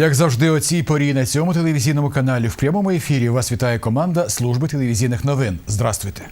Як завжди, о цій порі на цьому телевізійному каналі в прямому ефірі вас вітає команда служби телевізійних новин. Здравствуйте.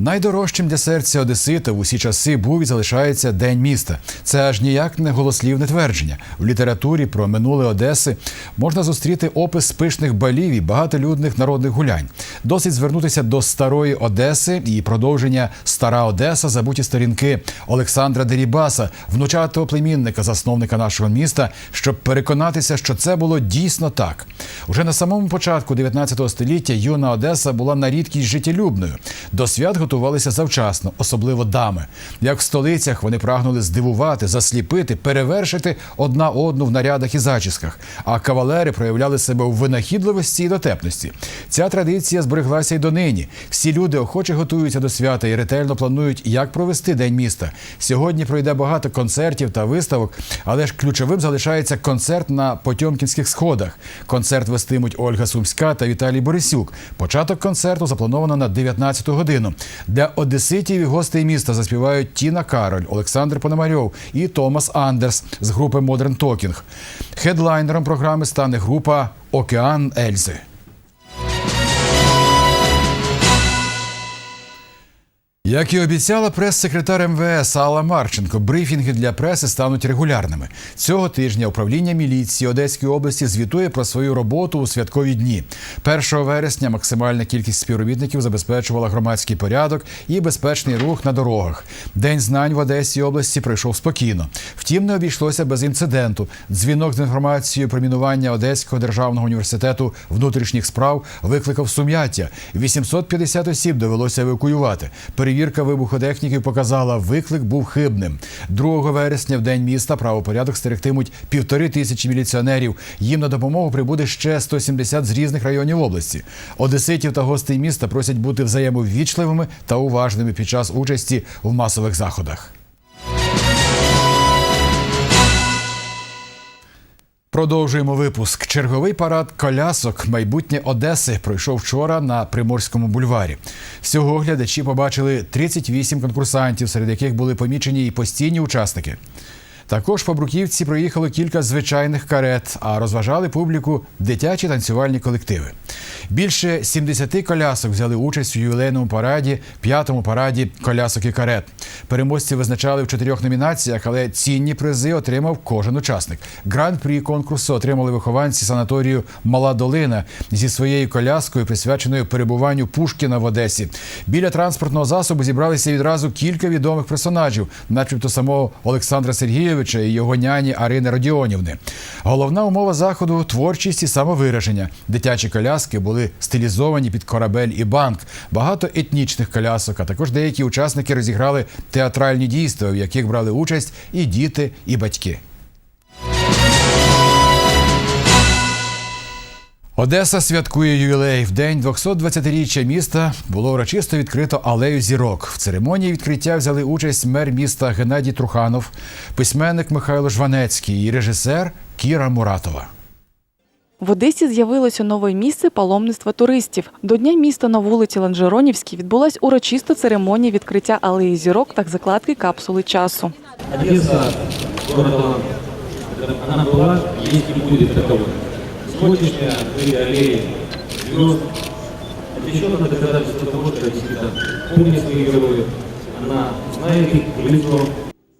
Найдорожчим для серця Одесита в усі часи був і залишається День міста. Це аж ніяк не голослівне твердження. В літературі про минуле Одеси можна зустріти опис пишних балів і багатолюдних народних гулянь. Досить звернутися до старої Одеси і продовження Стара Одеса, забуті сторінки Олександра Дерібаса, внучатого племінника, засновника нашого міста, щоб переконатися, що це було дійсно так. Уже на самому початку 19 століття юна Одеса була на рідкість життєлюбною. До свят готувалися завчасно, особливо дами. Як в столицях вони прагнули здивувати, засліпити, перевершити одна одну в нарядах і зачісках. А кавалери проявляли себе у винахідливості і дотепності. Ця традиція збереглася й донині. Всі люди охоче готуються до свята і ретельно планують, як провести день міста. Сьогодні пройде багато концертів та виставок, але ж ключовим залишається концерт на Потьомкінських сходах. Концерт вестимуть Ольга Сумська та Віталій Борисюк. Початок концерту заплановано на 19 годину. Для одеситів і гостей міста заспівають Тіна Кароль, Олександр Пономарьов і Томас Андерс з групи Modern Talking. Хедлайнером програми стане група Океан Ельзи. Як і обіцяла прес-секретар МВС Алла Марченко, брифінги для преси стануть регулярними. Цього тижня управління міліції Одеської області звітує про свою роботу у святкові дні. 1 вересня максимальна кількість співробітників забезпечувала громадський порядок і безпечний рух на дорогах. День знань в Одеській області пройшов спокійно. Втім, не обійшлося без інциденту. Дзвінок з інформацією про мінування Одеського державного університету внутрішніх справ викликав сум'яття. 850 осіб довелося евакуювати. Перевірка вибухотехніків показала, виклик був хибним. 2 вересня в день міста правопорядок стерегтимуть півтори тисячі міліціонерів. Їм на допомогу прибуде ще 170 з різних районів області. Одеситів та гостей міста просять бути взаємовічливими та уважними під час участі в масових заходах. Продовжуємо випуск. Черговий парад колясок майбутнє Одеси пройшов вчора на Приморському бульварі. Всього глядачі побачили 38 конкурсантів, серед яких були помічені і постійні учасники. Також по Бруківці проїхало кілька звичайних карет, а розважали публіку дитячі танцювальні колективи. Більше 70 колясок взяли участь у ювілейному параді, п'ятому параді колясок і карет. Переможці визначали в чотирьох номінаціях, але цінні призи отримав кожен учасник. Гран-прі конкурсу отримали вихованці санаторію Мала Долина зі своєю коляскою, присвяченою перебуванню Пушкіна в Одесі. Біля транспортного засобу зібралися відразу кілька відомих персонажів, начебто самого Олександра Сергійовича і його няні Арини Родіонівни. Головна умова заходу творчість і самовираження. Дитячі коляски були стилізовані під корабель і банк. Багато етнічних колясок, а також деякі учасники розіграли театральні дійства, в яких брали участь і діти, і батьки. Одеса святкує ювілей. В день 220-річчя міста було урочисто відкрито алею зірок. В церемонії відкриття взяли участь мер міста Геннадій Труханов, письменник Михайло Жванецький і режисер Кіра Муратова. В Одесі з'явилося нове місце паломництва туристів. До Дня міста на вулиці Ланжеронівській відбулась урочиста церемонія відкриття алеї зірок та закладки капсули часу. Одесса, городом, она была, есть и будет таковой. Сегодняшняя открытие аллея звезд – это еще одно доказательство того, что действительно помнит своих героев, она знает их в лицо,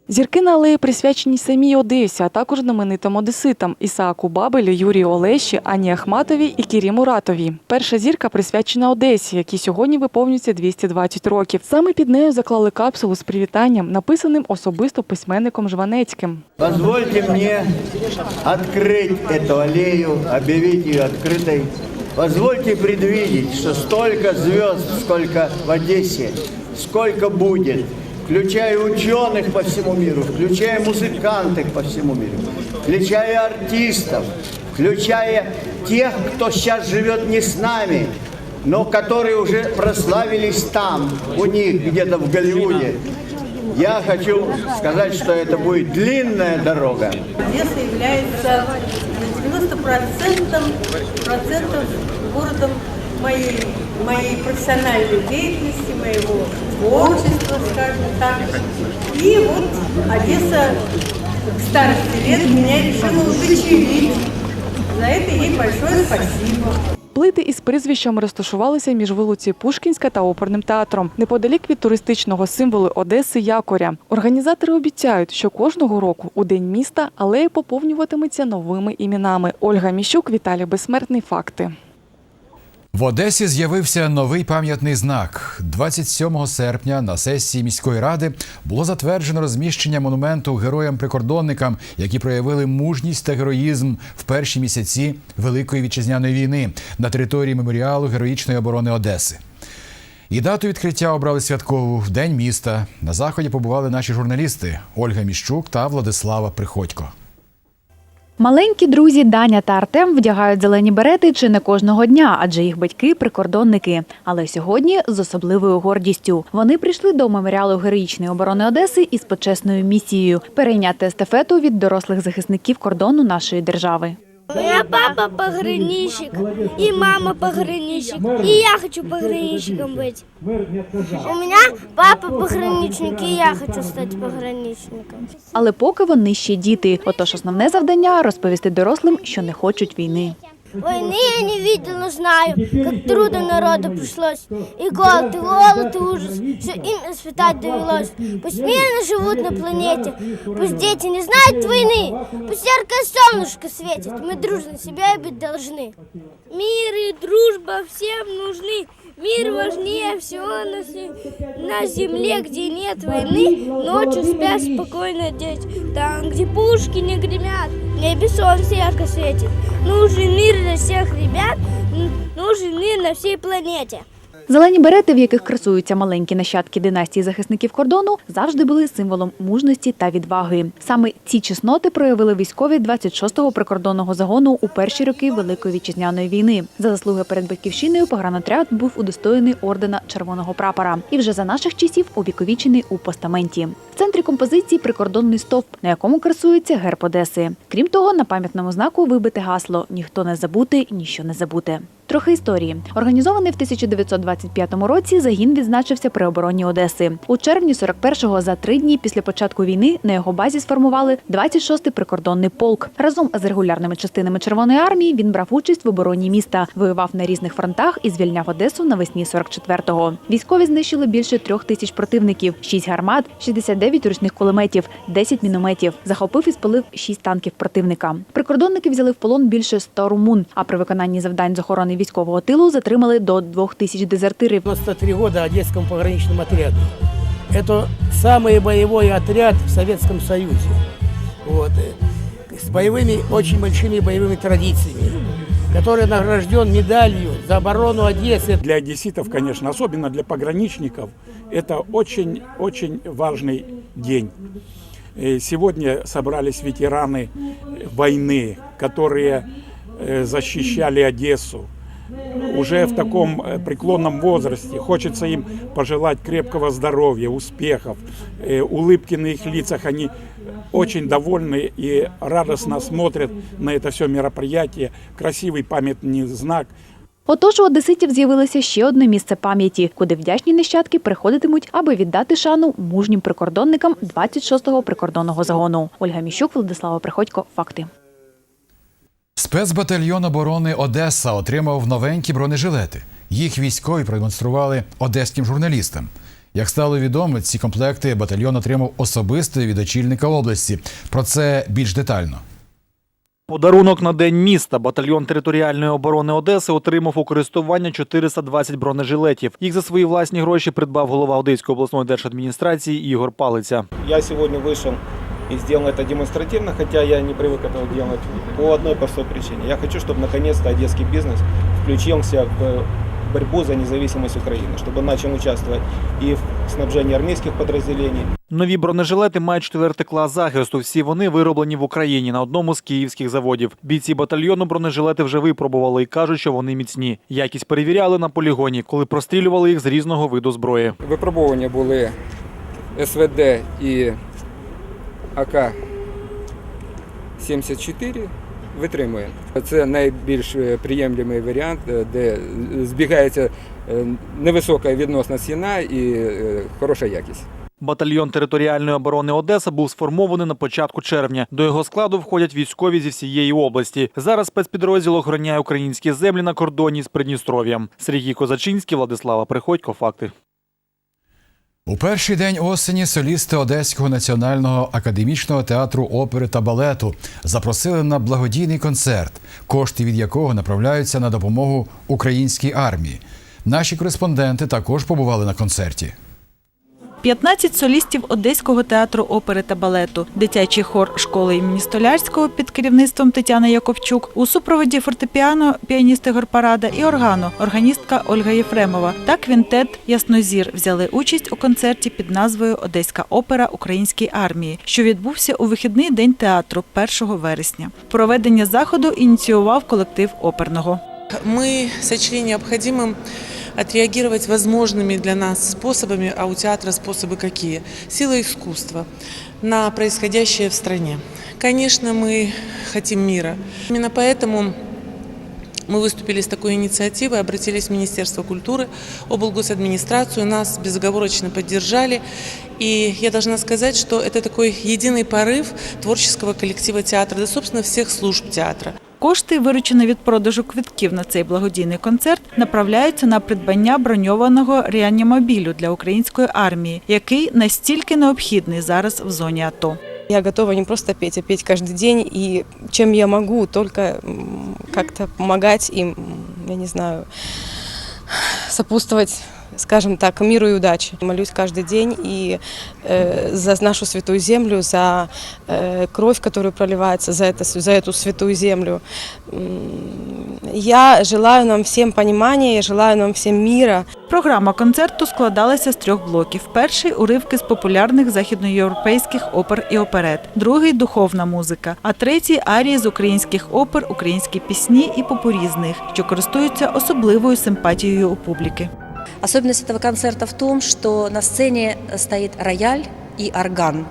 Зірки на алеї присвячені самій Одесі, а також знаменитим одеситам Ісааку Бабелю, Юрію Олеші, Ані Ахматовій і Кірі Муратовій. Перша зірка присвячена Одесі, якій сьогодні виповнюється 220 років. Саме під нею заклали капсулу з привітанням, написаним особисто письменником Жванецьким. Позвольте мне открыть эту аллею, объявить ее открытой. Позвольте предвидеть, что столько звезд, сколько в Одессе, сколько будет, Включая ученых по всему миру, включая музыкантов по всему миру, включая артистов, включая тех, кто сейчас живет не с нами, но которые уже прославились там, у них где-то в Голливуде. Я хочу сказать, что это будет длинная дорога. Одесса является на 90% процентов городом моей, моей профессиональной деятельности, моего творчества, скажем так. И вот Одесса к старости лет меня решила удочерить. За это ей большое спасибо. Плити із прізвищами розташувалися між вулиці Пушкінська та оперним театром, неподалік від туристичного символу Одеси Якоря. Організатори обіцяють, що кожного року у день міста алея поповнюватиметься новими іменами. Ольга Міщук, Віталій Безсмертний. Факти. В Одесі з'явився новий пам'ятний знак. 27 серпня на сесії міської ради було затверджено розміщення монументу героям-прикордонникам, які проявили мужність та героїзм в перші місяці Великої вітчизняної війни на території меморіалу героїчної оборони Одеси. І дату відкриття обрали святкову в день міста. На заході побували наші журналісти Ольга Міщук та Владислава Приходько. Маленькі друзі Даня та Артем вдягають зелені берети чи не кожного дня, адже їх батьки прикордонники. Але сьогодні з особливою гордістю вони прийшли до меморіалу героїчної оборони Одеси із почесною місією перейняти естафету від дорослих захисників кордону нашої держави. У меня папа пограничник, и мама пограничник, и я хочу пограничником быть. У меня папа пограничник, и я хочу стати пограничником. Але поки вони ще діти. Отож, основне завдання розповісти дорослим, що не хочуть війни. Войны я не видел, но знаю, как трудно народу пришлось. И голод, и голод, и ужас, все им испытать довелось. Пусть мирно живут на планете, пусть дети не знают войны, пусть яркое солнышко светит, мы дружно себя быть должны. Мир и дружба всем нужны, мир важнее всего на, на земле, где нет войны, ночью спят спокойно дети, там, где пушки не гремят, небе солнце ярко светит. Нужен мир для всех ребят, нужен мир на всей планете. Зелені берети, в яких красуються маленькі нащадки династії захисників кордону, завжди були символом мужності та відваги. Саме ці чесноти проявили військові 26-го прикордонного загону у перші роки Великої вітчизняної війни. За заслуги перед батьківщиною погранотряд був удостоєний ордена Червоного прапора і вже за наших часів увіковічений у постаменті. В центрі композиції прикордонний стовп, на якому красується герб Одеси. Крім того, на пам'ятному знаку вибите гасло Ніхто не забути, ніщо не забути. Трохи історії. Організований в 1925 році загін відзначився при обороні Одеси. У червні 41-го за три дні після початку війни на його базі сформували 26-й прикордонний полк. Разом з регулярними частинами Червоної армії він брав участь в обороні міста, воював на різних фронтах і звільняв Одесу навесні 44-го. Військові знищили більше трьох тисяч противників, 6 гармат, 69 ручних кулеметів, 10 мінометів. Захопив і спалив 6 танків противника. Прикордонники взяли в полон більше 100 румун, а при виконанні завдань з охорони військового тилу затримали до 2 тисяч дезертирів. 93 года Одесскому пограничному отряду. Это самый боевой отряд в Советском Союзе. Вот. э, С боевыми, очень большими боевыми традициями, который награжден медалью за оборону Одессы. Для одесситов, конечно, особенно для пограничников, это очень-очень важный день. Э, Сегодня собрались ветераны э, войны, которые э, защищали Одессу. Уже в таком э, преклонном возрасте хочется им пожелать крепкого здоровья, успехов, э, улыбки на их лицах. Они очень довольны и радостно смотрят на это все мероприятие. Красивый памятный знак – Отож, у одеситів з'явилося ще одне місце пам'яті, куди вдячні нащадки приходитимуть, аби віддати шану мужнім прикордонникам 26-го прикордонного загону. Ольга Міщук, Владислава Приходько. Факти. Спецбатальйон оборони Одеса отримав новенькі бронежилети. Їх військові продемонстрували одеським журналістам. Як стало відомо, ці комплекти батальйон отримав особисто від очільника області. Про це більш детально. Подарунок на день міста батальйон територіальної оборони Одеси отримав у користування 420 бронежилетів. Їх за свої власні гроші придбав голова Одеської обласної держадміністрації Ігор Палиця. Я сегодня вышел и сделал это демонстративно, хотя я не привык этого делать по одной простой причине. Я хочу, чтобы наконец-то одесский бизнес включился в борьбу за независимость Украины, чтобы начал участвовать и в снабжении армейских подразделений, Нові бронежилети мають четвертий клас захисту. Всі вони вироблені в Україні на одному з київських заводів. Бійці батальйону бронежилети вже випробували і кажуть, що вони міцні. Якість перевіряли на полігоні, коли прострілювали їх з різного виду зброї. Випробування були СВД і АК-74 витримує. Це найбільш е, приємлемий варіант, е, де збігається е, невисока відносна ціна і хороша якість. Батальйон територіальної оборони Одеса був сформований на початку червня. До його складу входять військові зі всієї області. Зараз спецпідрозділ охороняє українські землі на кордоні з Придністров'ям. Сергій Козачинський, Владислава Приходько. Факти. У перший день осені солісти Одеського національного академічного театру опери та балету запросили на благодійний концерт, кошти від якого направляються на допомогу українській армії. Наші кореспонденти також побували на концерті. 15 солістів Одеського театру опери та балету, дитячий хор школи імені Столярського під керівництвом Тетяни Яковчук, у супроводі фортепіано, піаніст Ігор Парада і органу, органістка Ольга Єфремова та квінтет Яснозір взяли участь у концерті під назвою Одеська опера українській армії, що відбувся у вихідний день театру 1 вересня. Проведення заходу ініціював колектив оперного. Мы сочли необходимым отреагировать возможными для нас способами, а у театра способы какие? Сила искусства на происходящее в стране. Конечно, мы хотим мира. Именно поэтому мы выступили с такой инициативой, обратились в Министерство культуры, облгосадминистрацию, нас безоговорочно поддержали. И я должна сказать, что это такой единый порыв творческого коллектива театра, да, собственно, всех служб театра. Кошти, виручені від продажу квитків на цей благодійний концерт, направляються на придбання броньованого реанімобілю для української армії, який настільки необхідний зараз в зоні АТО. Я готова не просто петь, а петь каждый день. И чем я могу, только м, как-то помогать я не знаю, сопутствовать, скажем так, миру и удаче. Молюсь каждый день и э, за нашу святую землю, за э, кровь, которая проливается за, это, за эту святую землю. М, Я желаю нам всем понимания, я желаю нам всем мира. Програма концерту складалася з трьох блоків. Перший уривки з популярних західноєвропейських опер і оперет, другий духовна музика, а третій арії з українських опер, українські пісні і попурі з них, що користуються особливою симпатією у публіки. Особенность этого концерта в том, что на сцене стоит рояль и орган.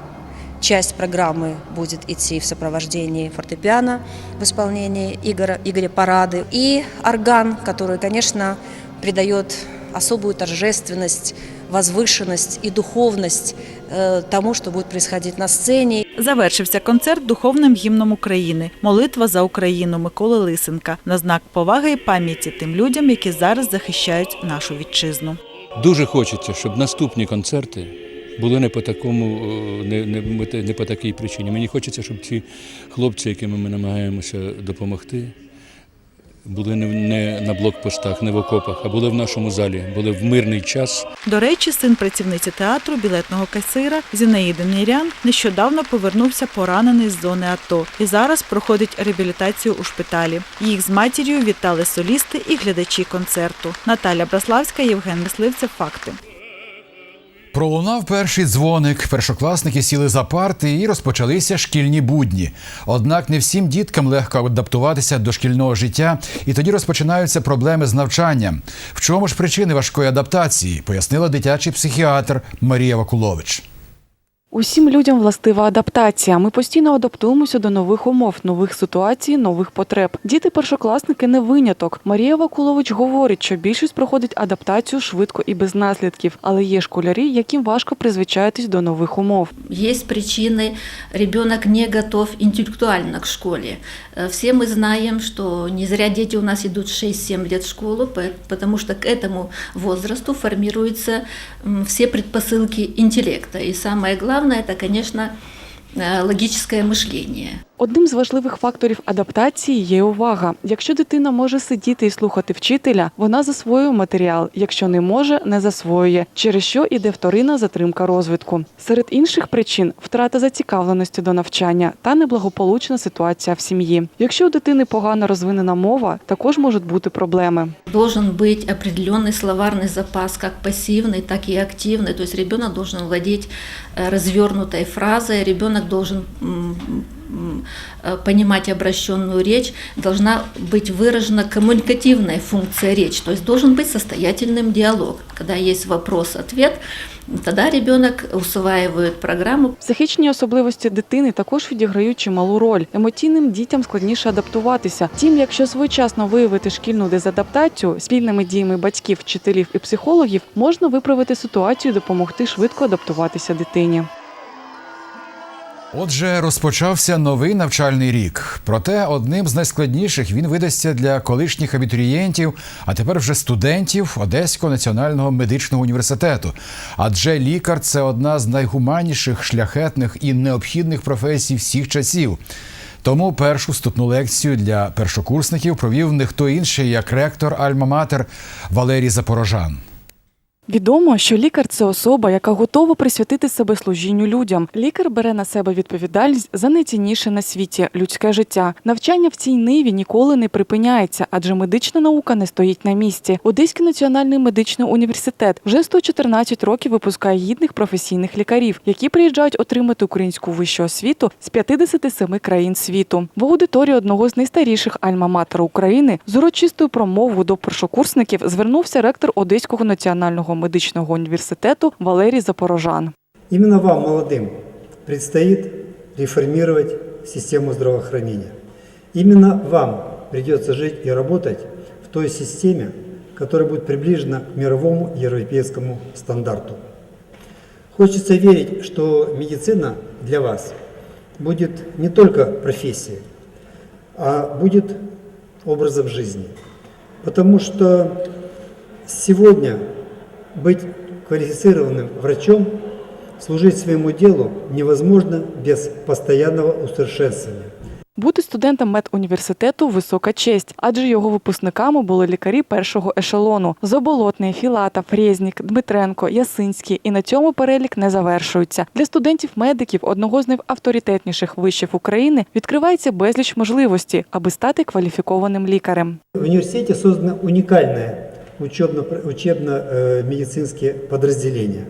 Часть программы будет идти в сопровождении фортепиано в исполнении Игоря, Игоря Парады и орган, который, конечно, придает особую торжественность, возвышенность и духовность э, тому, что будет происходить на сцене. Завершився концерт духовним гімном України Молитва за Україну Миколи Лисенка на знак поваги і пам'яті тим людям, які зараз захищають нашу вітчизну. Дуже хочеться, щоб наступні концерти були не по такому, о, не, не, не по такій причині. Мені хочеться, щоб ці хлопці, якими ми намагаємося допомогти, були не, на блокпостах, не в окопах, а були в нашому залі, були в мирний час. До речі, син працівниці театру, білетного касира Зінаїди Нірян нещодавно повернувся поранений з зони АТО і зараз проходить реабілітацію у шпиталі. Їх з матір'ю вітали солісти і глядачі концерту. Наталя Браславська, Євген Мисливцев. Факти. Пролунав перший дзвоник. Першокласники сіли за парти і розпочалися шкільні будні. Однак не всім діткам легко адаптуватися до шкільного життя, і тоді розпочинаються проблеми з навчанням. В чому ж причини важкої адаптації? Пояснила дитячий психіатр Марія Вакулович. Усім людям властива адаптація. Ми постійно адаптуємося до нових умов, нових ситуацій, нових потреб. Діти-першокласники не виняток. Марія Вакулович говорить, що більшість проходить адаптацію швидко і без наслідків, але є школярі, яким важко призвичаїтись до нових умов. Есть причины, ребенок не готов интеллектуально к школе. Э, Все мы знаем, что не зря дети у нас идут 6-7 лет в школу, по- потому что к этому возрасту формируются м, все предпосылки интеллекта. И самое главное, это, конечно, э, логическое мышление. Одним з важливих факторів адаптації є увага. Якщо дитина може сидіти і слухати вчителя, вона засвоює матеріал. Якщо не може, не засвоює, через що іде вторинна затримка розвитку. Серед інших причин втрата зацікавленості до навчання та неблагополучна ситуація в сім'ї. Якщо у дитини погано розвинена мова, також можуть бути проблеми. Должен быть определенный словарный запас, как пассивный, так и активный. То есть ребенок должен владеть э, развернутой фразой, ребенок должен м, м, э, понимать обращенную речь, должна быть выражена коммуникативная функция речи, то есть должен быть состоятельным диалог. Когда есть вопрос-ответ, тогда ребенок усваивает программу, Психічні особливості дитини також відіграють чималу роль. Емоційним дітям складніше адаптуватися. Втім, якщо своєчасно виявити шкільну дезадаптацію спільними діями батьків, вчителів і психологів, можна виправити ситуацію і допомогти швидко адаптуватися дитині. Отже, розпочався новий навчальний рік. Проте одним з найскладніших він видасться для колишніх абітурієнтів, а тепер вже студентів Одеського національного медичного університету. Адже лікар це одна з найгуманніших, шляхетних і необхідних професій всіх часів. Тому першу вступну лекцію для першокурсників провів не хто інший, як ректор Альма-Матер Валерій Запорожан. Відомо, що лікар це особа, яка готова присвятити себе служінню людям. Лікар бере на себе відповідальність за найцінніше на світі людське життя. Навчання в цій ниві ніколи не припиняється, адже медична наука не стоїть на місці. Одеський національний медичний університет вже 114 років випускає гідних професійних лікарів, які приїжджають отримати українську вищу освіту з 57 країн світу. В аудиторії одного з найстаріших альма-матер України з урочистою промовою до першокурсників звернувся ректор Одеського національного медичного університету Валерій Запорожан. Именно вам, молодым, предстоит реформировать систему здравоохранения. Именно вам придется жить и работать в той системе, которая будет приближена к мировому европейскому стандарту. Хочется верить, что медицина для вас будет не только профессией, а будет образом жизни. Потому что сегодня быть квалифицированным врачом, служить своему делу невозможно без постоянного усовершенствования. Бути студентом медуніверситету висока честь, адже його випускниками були лікарі першого ешелону: Заболотний, Філатов, Резнік, Дмитренко, Ясинський. І на цьому перелік не завершується. Для студентів-медиків одного з найавторитетніших вишів України відкривається безліч можливостей, аби стати кваліфікованим лікарем. В университете создано уникальное учебно- учебно-медицинские подразделения.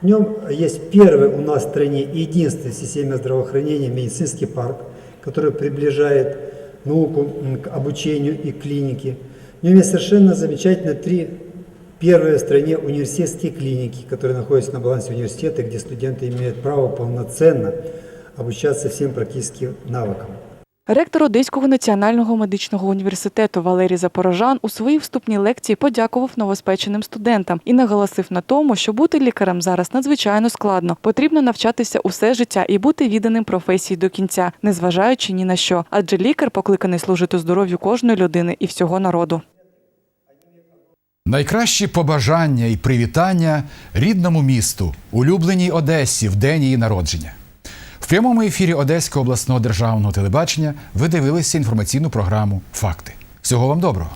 В нем есть первый у нас в стране единственный в системе здравоохранения медицинский парк, который приближает науку к обучению и клинике. В нем есть совершенно замечательно три первые в стране университетские клиники, которые находятся на балансе университета, где студенты имеют право полноценно обучаться всем практическим навыкам. Ректор Одеського національного медичного університету Валерій Запорожан у своїй вступній лекції подякував новоспеченим студентам і наголосив на тому, що бути лікарем зараз надзвичайно складно. Потрібно навчатися усе життя і бути відданим професії до кінця, незважаючи ні на що. Адже лікар покликаний служити здоров'ю кожної людини і всього народу. Найкращі побажання і привітання рідному місту, улюбленій Одесі в день її народження. В прямому ефірі Одеського обласного державного телебачення ви дивилися інформаційну програму Факти. Всього вам доброго!